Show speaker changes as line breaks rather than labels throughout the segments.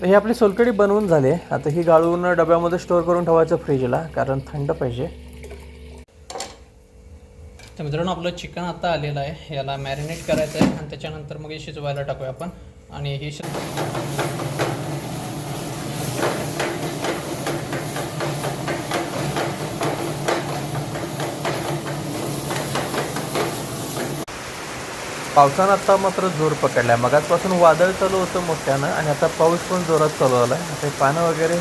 तर ही आपली सोलकडी बनवून झाली. आता ही गाळून डब्यामध्ये स्टोअर करून ठेवायचं फ्रीजला कारण थंड पाहिजे. तर मित्रांनो आपलं चिकन आता आलेलं आहे. याला मॅरिनेट करायचं आहे आणि त्याच्यानंतर मग हे शिजवायला टाकूया आपण. आणि हे शिज पावसानं आता मात्र जोर पकडला आहे मगाचपासून वादळ चालू होतं मोठ्यानं आणि आता पाऊस पण जोरात चालू आला आता पानं वगैरे?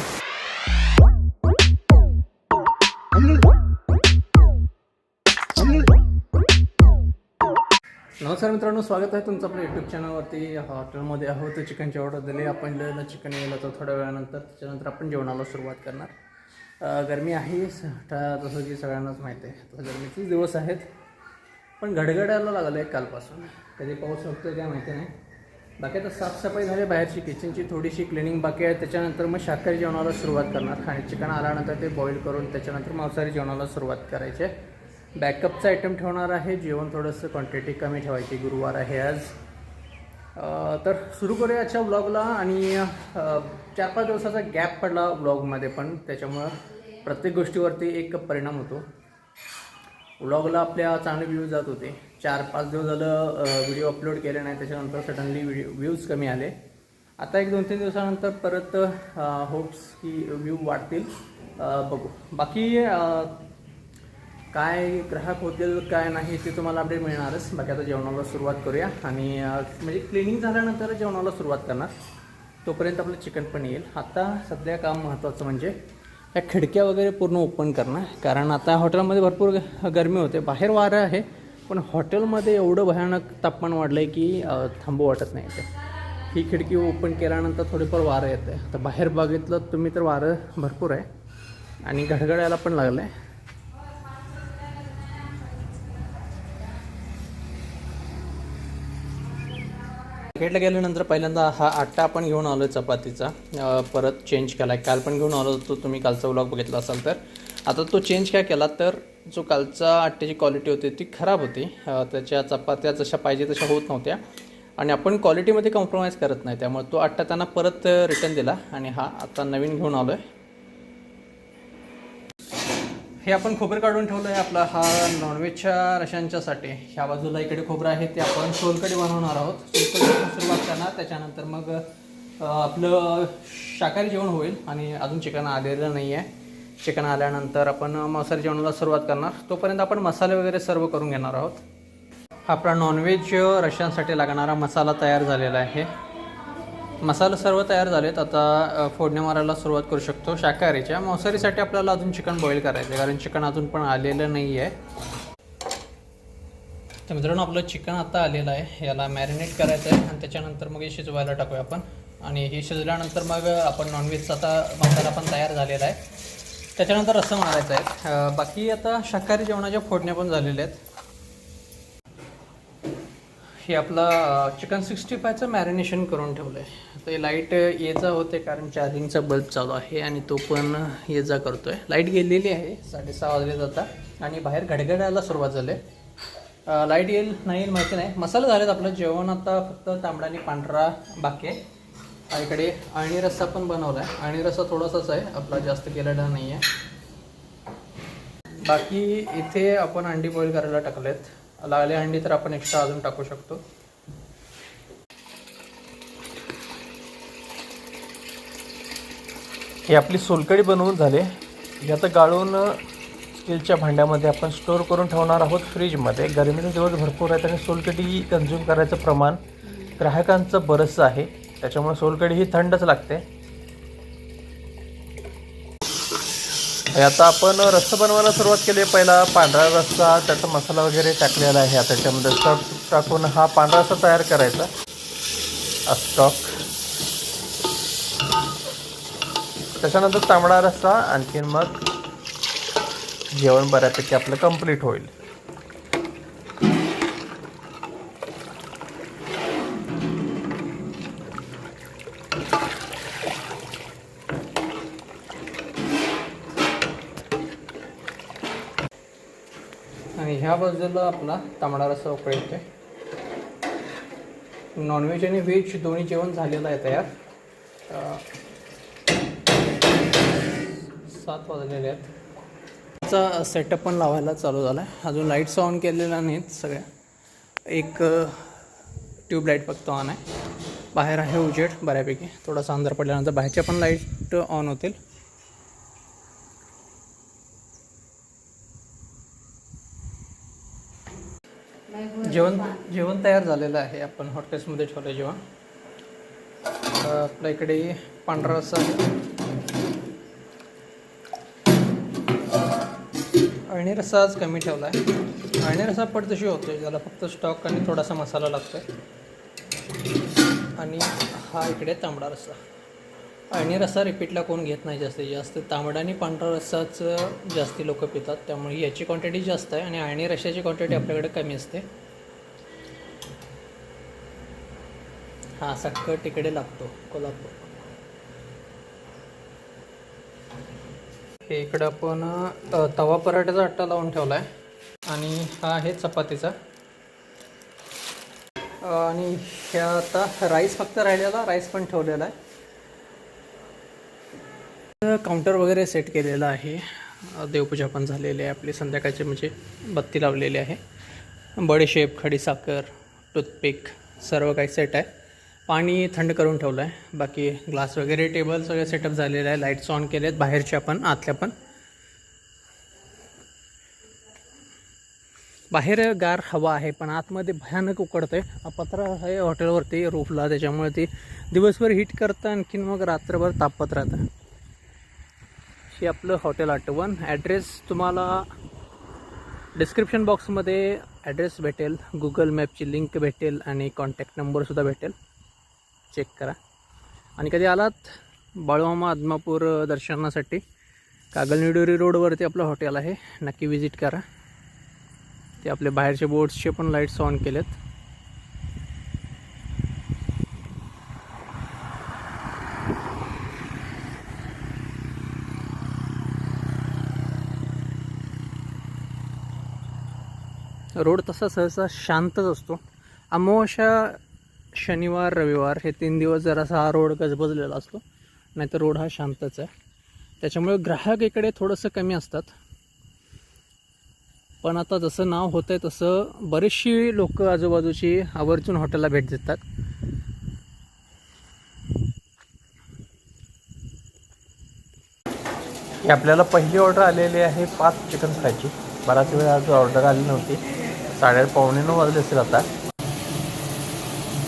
नमस्कार मित्रांनो स्वागत आहे तुमचं आपल्या युट्यूब चॅनलवरती हॉटेलमध्ये आहोत चिकनची ऑर्डर दिली. आपण लिहिलं चिकन येईल तर थोड्या वेळानंतर. त्याच्यानंतर आपण जेवणाला सुरुवात करणार. गरमी आहे. जसं की सगळ्यांनाच माहिती आहे. तर गरमीचेच दिवस आहेत. पण घडघडायला लागलं आहे कालपासून. कधी पाऊस होतो काय माहिती नाही. बाकी आता साफसफाई झाली बाहेरची. किचनची थोडीशी क्लिनिंग बाकी आहे. त्याच्यानंतर मग शाकाहारी जेवणाला सुरुवात करणार. खाणे चिकन आल्यानंतर ते बॉईल करून त्याच्यानंतर मांसाहारी जेवणाला सुरुवात करायची. आहे बॅकअपचं आयटम ठेवणार आहे. जेवण थोडंसं क्वांटिटी कमी ठेवायची. गुरुवार आहे आज. तर सुरू करूया आजच्या ब्लॉगला आणि चार पाच दिवसाचा गॅप पडला ब्लॉगमध्ये पण. त्याच्यामुळं प्रत्येक गोष्टीवरती एक परिणाम होतो. व्लॉगला आपल्या चांगले व्ह्यूज जात होते. चार पाच दिवस झालं व्हिडिओ अपलोड केले नाही. त्याच्यानंतर सडनली व्हिडिओ व्ह्यूज कमी आले. आता एक दोन तीन दिवसानंतर परत होप्स की व्ह्यू वाढतील. बघू. बाकी काय ग्राहक होतील काय नाही ते तुम्हाला अपडेट मिळणारच. बाकी आता जेवणाला सुरुवात करूया. आणि म्हणजे क्लिनिंग झाल्यानंतर जेवणाला सुरुवात करणार. तोपर्यंत आपलं चिकन पण येईल. आता सध्या काम महत्त्वाचं म्हणजे या खिडक्या वगैरे पूर्ण ओपन करणं कारण आता हॉटेलमध्ये भरपूर ग- गरमी होते. बाहेर वारं आहे पण हॉटेलमध्ये एवढं भयानक तापमान वाढलं आहे की थांबू वाटत नाही ते ही खिडकी ओपन केल्यानंतर थोडीफार वारं येतं. आहे आता बाहेर बघितलं तुम्ही तर वारं भरपूर आहे. आणि घडघडायला पण लागलं आहे मार्केटला गेल्यानंतर पहिल्यांदा हा आट्टा आपण घेऊन आलो आहे चपातीचा परत चेंज केला आहे काल पण घेऊन आलो होतो. तुम्ही कालचा व्लॉग बघितला असाल तर. आता तो चेंज काय केला तर जो कालचा आट्ट्याची क्वालिटी होती ती खराब होती. त्याच्या चपात्या जशा पाहिजे तशा होत नव्हत्या. आणि आपण क्वालिटीमध्ये कॉम्प्रोमाइज करत नाही. त्यामुळे तो आट्टा त्यांना परत रिटर्न दिला आणि हा आता नवीन घेऊन आलो आहे हे आपण खोबरं काढून ठेवलं आहे आपला हा नॉनव्हेजच्या रशांच्यासाठी. ह्या बाजूला इकडे खोबरं आहे ते आपण सोलकडी बनवणार आहोत. सोलकडीपासून सुरुवात करणार त्याच्यानंतर मग आपलं शाकाहारी जेवण होईल आणि अजून चिकन आलेलं नाही आहे चिकन आल्यानंतर आपण मांसाहारी जेवणाला सुरुवात करणार. तोपर्यंत आपण मसाले वगैरे सर्व करून घेणार आहोत. हा आपला नॉनव्हेज रशांसाठी लागणारा मसाला तयार झालेला आहे. मसाला सर्व तयार झालेत. आता फोडण्या मारायला सुरुवात करू शकतो. शाकाहारीच्या. मांसाहारीसाठी आपल्याला अजून चिकन बॉईल करायचं आहे कारण चिकन अजून पण आलेलं नाही आहे तर मित्रांनो आपलं चिकन आता आलेलं आहे. याला मॅरिनेट करायचं आहे आणि त्याच्यानंतर मग हे शिजवायला टाकूया आपण. आणि हे शिजल्यानंतर मग आपण नॉनव्हेजचा आता मसाला पण तयार झालेला आहे. त्याच्यानंतर रस्सा मारायचा आहे. बाकी आता शाकाहारी जेवणाच्या फोडण्या पण झालेल्या आहेत. हे आपला चिकन सिक्स्टी फायचं मॅरिनेशन करून ठेवलं आहे ते लाइट ये जा होते कारण चार्जिंगचा बल्ब चालू आहे आणि तो पण ये जा करतो आहे लाइट गेलेली आहे साडेसहा वाजले जाता आणि बाहेर घडघडायला सुरुवात झाली. आहे लाइट येईल नाही येईल माहिती नाही. मसाला झालेत आपलं जेवण आता फक्त तांबडा आणि पांढरा बाकी आहे. आणि इकडे अळणी रस्सा पण बनवला आहे अळणी रस्सा थोडासाच आहे आपला जास्त केलेला नाही आहे बाकी इथे आपण अंडी बॉईल करायला टाकलेत. लागले अंडी तर आपण एक्स्ट्रा अजून टाकू शकतो. ही आपली सोलकडी बनवून झाली. ही आता गाळून स्टीलच्या भांड्यामध्ये आपण स्टोअर करून ठेवणार आहोत फ्रीजमध्ये गरमीचे दिवस भरपूर आहेत आणि सोलकडी कन्झ्युम करायचं प्रमाण ग्राहकांचं बरंचसं आहे. त्याच्यामुळे सोलकडी ही थंडच लागते. आता आपण रस्सा बनवायला सुरुवात केली. आहे पहिला पांढरा रस्सा त्याचा मसाला वगैरे टाकलेला आहे. आता त्याच्यामध्ये स्टॉक टाकून हा पांढरा रस्सा तयार करायचा. स्टॉक त्याच्यानंतर तांबडा रस्सा आणखीन मग जेवण बऱ्यापैकी आपलं कंप्लीट होईल. ह्या बाजूला आपला तांबडा रस्सा उकळी येते नॉनव्हेज आणि व्हेज दोन्ही जेवण झालेलं आहे तयार. सात वाजलेले आहेत. चा सेटअप पण लावायला चालू झाला आहे अजून लाईट्स ऑन केलेल्या नाहीत सगळ्या. एक ट्यूबलाईट फक्त ऑन आहे. बाहेर आहे उजेड बऱ्यापैकी. थोडासा अंधार पडल्यानंतर बाहेरच्या पण लाइट ऑन होतील. जेवण जेवण तयार झालेलं आहे. आपण हॉटेल्समध्ये ठेवलं जेवण. आपल्या इकडे पांढरा रस्सा आहे. अळणी रस्सा आज कमी ठेवला आहे. अळणी रस्सा पडतशी होतो ज्याला फक्त स्टॉक आणि थोडासा मसाला लागतो आणि हा इकडे तांबडा रस्सा. अळणी रस्सा रिपीटला कोण घेत नाही जास्तीत जास्त. तांबडा आणि पांढरा रस्साच जास्ती लोक पितात. त्यामुळे याची क्वांटिटी जास्त आहे आणि अळणी रश्श्याची क्वांटिटी आपल्याकडे कमी असते. हा असा तिकडे लागतो कोल्हापूर. इकडं आपण तवा पराठ्याचा आट्टा लावून ठेवला आहे आणि हा आहे चपातीचा. आणि ह्या आता राईस फक्त राहिलेला राईस पण ठेवलेला आहे. काउंटर वगैरे सेट केलेला आहे. देवपूजा पण झालेली आहे आपली संध्याकाळची म्हणजे बत्ती लावलेली आहे. बडीशेप खडीसाखर टूथपिक सर्व काही सेट आहे. पाणी थंड करून ठेवलं आहे बाकी ग्लास वगैरे टेबल सगळे सेटअप झालेलं आहे लाईट्स ऑन केले आहेत बाहेरच्या पण आतल्या पण. बाहेर गार हवा आहे पण आतमध्ये भयानक उकडतं आहे पत्र आहे हॉटेलवरती रूफला. त्याच्यामुळे ती दिवसभर हीट करतं आणखीन मग रात्रभर तापत राहतं. हे आपलं हॉटेल आठवण. ॲड्रेस तुम्हाला डिस्क्रिप्शन बॉक्समध्ये ॲड्रेस भेटेल. गुगल मॅपची लिंक भेटेल आणि कॉन्टॅक्ट नंबरसुद्धा भेटेल. चेक करा. आणि कधी आलात? बाळूमामा आदमापूर दर्शनासाठी. कागलनिडोरी रोडवरती आपलं हॉटेल आहे. नक्की विजिट करा. ते आपले बाहेरचे बोर्ड्सचे पण लाईट्स ऑन केलेत. रोड तसा सहसा शांतच असतो. अमावस्या शनिवार रविवार हे तीन दिवस जरासा हा रोड गजबजलेला असतो. नाहीतर रोड हा शांतच आहे. त्याच्यामुळे ग्राहक इकडे थोडंसं कमी असतात. पण आता जसं नाव होतं आहे तसं बरीचशी लोक आजूबाजूची आवर्जून हॉटेलला भेट देतात. की आपल्याला पहिली ऑर्डर आलेली आहे पाच चिकन फ्रायची बराच वेळ आज ऑर्डर आली नव्हती. साडे पावणे नऊ वाजले असेल आता.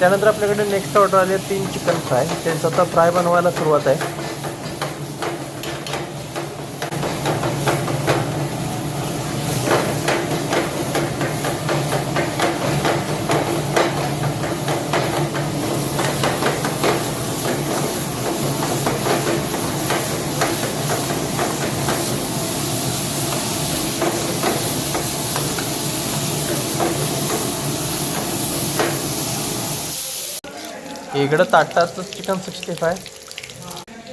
त्यानंतर आपल्याकडे नेक्स्ट ऑर्डर आली आहे तीन चिकन फ्राय त्यांचं आता फ्राय बनवायला सुरुवात आहे. इकडं ताटात चिकन सिक्स्टी फाय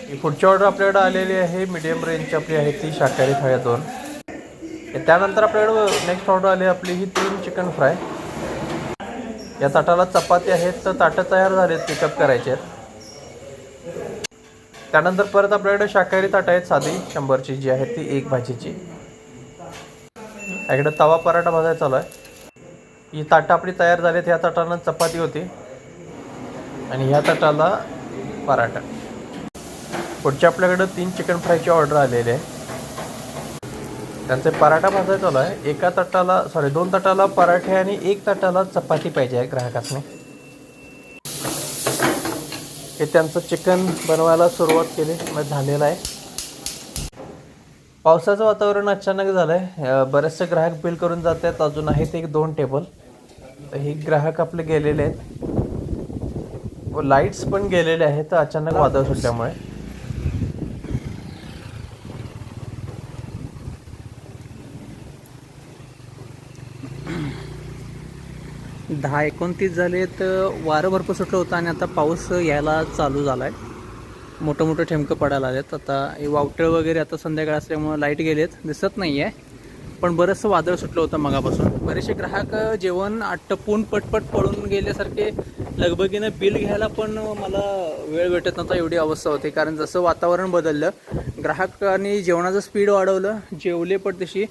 ही पुढची ऑर्डर आपल्याकडे आलेली आहे मीडियम रेंजची आपली आहे ती शाकाहारी थाळ्या दोन. त्यानंतर आपल्याकडं नेक्स्ट ऑर्डर आली आपली ही तीन चिकन फ्राय या ताटाला चपाती आहेत तर ताटं तयार झालेत पिकअप करायचे आहेत. त्यानंतर परत आपल्याकडे शाकाहारी ताटं आहेत साधी शंभरची जी आहे ती एक भाजीची. इकडं तवा पराठा भाजायचा चालू आहे. ही ताटं आपली तयार झाली आहेत ह्या ताटानं चपाती होती. आणि ह्या ताटाला पराठा. पुढच्या आपल्याकडं तीन चिकन फ्रायची ऑर्डर आलेली आहे. त्यांचे पराठा भाजायचा चालू आहे. एका ताटाला सॉरी दोन ताटाला पराठे आणि एक ताटाला चपाती पाहिजे आहे ग्राहकासने हे त्यांचं चिकन बनवायला सुरुवात केली मग झालेलं आहे. पावसाचं वातावरण अचानक झालं आहे बरेचसे ग्राहक बिल करून जात आहेत अजून आहेत एक दोन टेबल तर हे ग्राहक आपले गेलेले आहेत. व लाईट्स पण गेलेले आहेत अचानक वादळ सुटल्यामुळे. दहा एकोणतीस झाले तर वारं भरपूर सुटलं होतं आणि आता पाऊस यायला चालू झाला आहे मोठं मोठं ठेमकं पडायला आलेत आता हे वावटळ वगैरे आता संध्याकाळ असल्यामुळं लाइट गेलेत. दिसत नाही आहे पण बरंचसं वादळ सुटलं होतं मगापासून. बरेचसे ग्राहक जेवण आटपून पटपट पळून गेल्यासारखे लगबगीनं बिल घ्यायला पण मला वेळ भेटत नव्हता एवढी अवस्था होती. कारण जसं वातावरण बदललं ग्राहकांनी जेवणाचं स्पीड वाढवलं जेवले पण तशी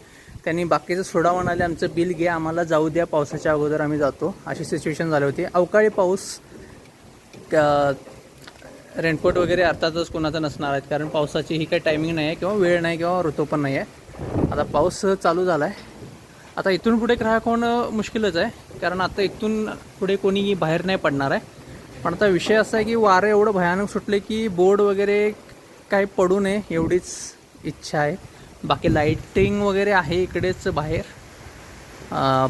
त्यांनी बाकीचं सोडा म्हणाले आमचं बिल घ्या आम्हाला जाऊ द्या पावसाच्या अगोदर आम्ही जातो. अशी सिच्युएशन झाली होती. अवकाळी पाऊस रेनकोट वगैरे अर्थातच कोणाचं नसणार आहेत. कारण पावसाची ही काही टायमिंग नाही आहे किंवा वेळ नाही किंवा ऋतू पण नाही आहे आता पाऊस चालू झाला आहे आता इथून पुढे ग्राहक होणं मुश्किलच आहे. कारण आता इथून पुढे कोणी बाहेर नाही पडणार आहे. पण आता विषय असा आहे की वारं एवढं भयानक सुटले की बोर्ड वगैरे काही पडू नये एवढीच इच्छा आहे. बाकी लाईटिंग वगैरे आहे इकडेच बाहेर.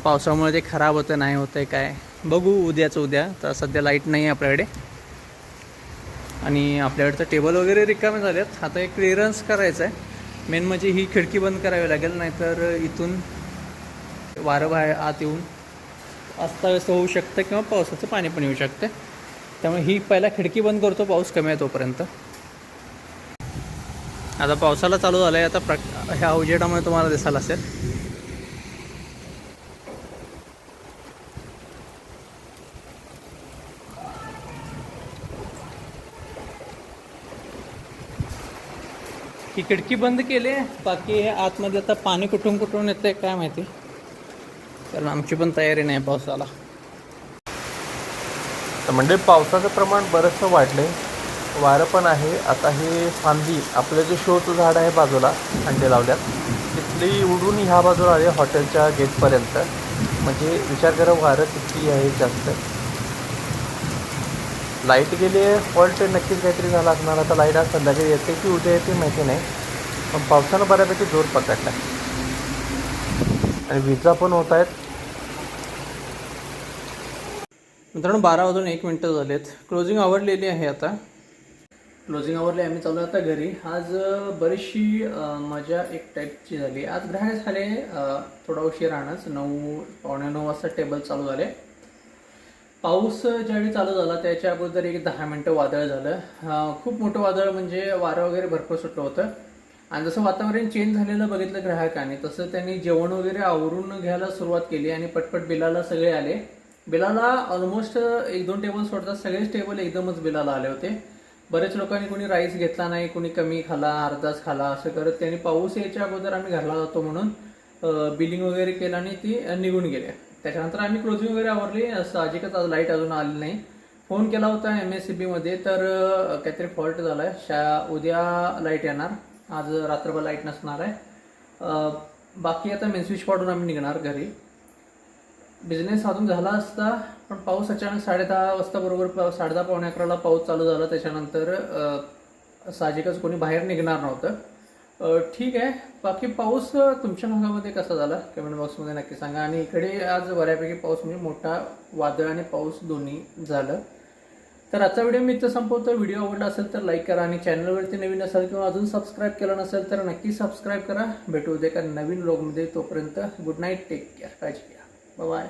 पावसामुळे ते खराब होतं नाही होतं काय? बघू उद्याचं उद्या. तर सध्या लाइट नाही आहे आपल्याकडे. आणि आपल्याकडचं टेबल वगैरे रिकामे आहेत आता एक क्लिअरन्स करायचं आहे मेन म्हणजे ही खिडकी बंद करावी लागेल नाहीतर इथून वारं बाहेर आत येऊन अस्ताव्यस्त होऊ शकतं किंवा पावसाचं पाणी पण येऊ शकते. त्यामुळे ही पहिला खिडकी बंद करतो पाऊस कमी आहे तोपर्यंत. आता पावसाला चालू झालं आहे आता प्र ह्या उजेडामुळे तुम्हाला दिसायला असेल. ही खिडकी बंद केली आहे बाकी हे आतमध्ये आता पाणी कुठून कुठून येतं आहे काय माहिती. कारण आमची पण तयारी नाही पावसाला.
तर म्हणजे पावसाचं प्रमाण बरंचसं वाढलं आहे वारं पण आहे. आता हे फांदी आपलं जे शोचं झाड आहे बाजूला अंडे लावल्यात तिथली उडून ह्या बाजूला आले हॉटेलच्या गेटपर्यंत. म्हणजे विचार करा वारं किती आहे जास्त. लाइट गेली आहे फॉल्ट नक्कीच काहीतरी झाला असणार. आता लाइट आज संध्याकाळी येते की उद्या येते माहिती नाही. पण पावसानं बऱ्यापैकी जोर पकडला. आणि विजा पण होत आहेत.
मित्रांनो बारा वाजून एक मिनटं झालेत. क्लोजिंग आवडलेली आहे आता. क्लोजिंग आवरली आम्ही चालू आता घरी. आज बरीचशी मजा एक टाईपची झाली. आज ग्राहक झाले थोडा उशीर राहणंच नऊ पावणे नऊ वाजता टेबल चालू झाले. पाऊस ज्यावेळी चालू झाला त्याच्या अगोदर एक दहा मिनटं वादळ झालं. खूप मोठं वादळ म्हणजे वारं वगैरे भरपूर सुटलं होतं. आणि जसं वातावरण चेंज झालेलं बघितलं ग्राहकाने तसं त्यांनी जेवण वगैरे आवरून घ्यायला सुरुवात केली आणि पटपट बिलाला सगळे आले. बिलाला ऑलमोस्ट एक दोन टेबल सोडतात सगळेच टेबल एकदमच बिलाला आले होते. बरेच लोकांनी कोणी राईस घेतला नाही कोणी कमी खाला अर्धाच खाला असं करत त्यांनी पाऊस यायच्या अगोदर आम्ही घरला जातो म्हणून बिलिंग वगैरे केलं आणि ती निघून गेल्या. त्याच्यानंतर आम्ही क्लोजिंग वगैरे आवरली. साहजिकच आज लाइट अजून आली नाही. फोन केला होता एम एस सी बीमध्ये तर काहीतरी फॉल्ट झाला आहे शा उद्या लाइट येणार. आज रात्रभर लाइट नसणार आहे. बाकी आता मेन स्विच पाडून आम्ही निघणार घरी. बिझनेस अजून झाला असता पण पाऊस अचानक साडे दहा वाजता बरोबर पा- साडे दहा पावणे अकराला पाऊस चालू झाला. त्याच्यानंतर साहजिकच कोणी बाहेर निघणार नव्हतं. ठीक आहे. बाकी पाऊस तुमच्या भागामध्ये कसा झाला? कमेंट बॉक्समध्ये नक्की सांगा. आणि इकडे आज बऱ्यापैकी पाऊस म्हणजे मोठा वादळ आणि पाऊस दोन्ही झालं. तर आजचा व्हिडिओ मी इथं संपवतो. व्हिडिओ आवडला असेल तर लाईक करा आणि चॅनलवरती नवीन असाल किंवा अजून सबस्क्राईब केलं नसेल तर नक्की सबस्क्राईब करा. भेटू उद्या का नवीन ब्लॉगमध्ये तोपर्यंत गुड नाईट टेक केअर काळजी घ्या. बाय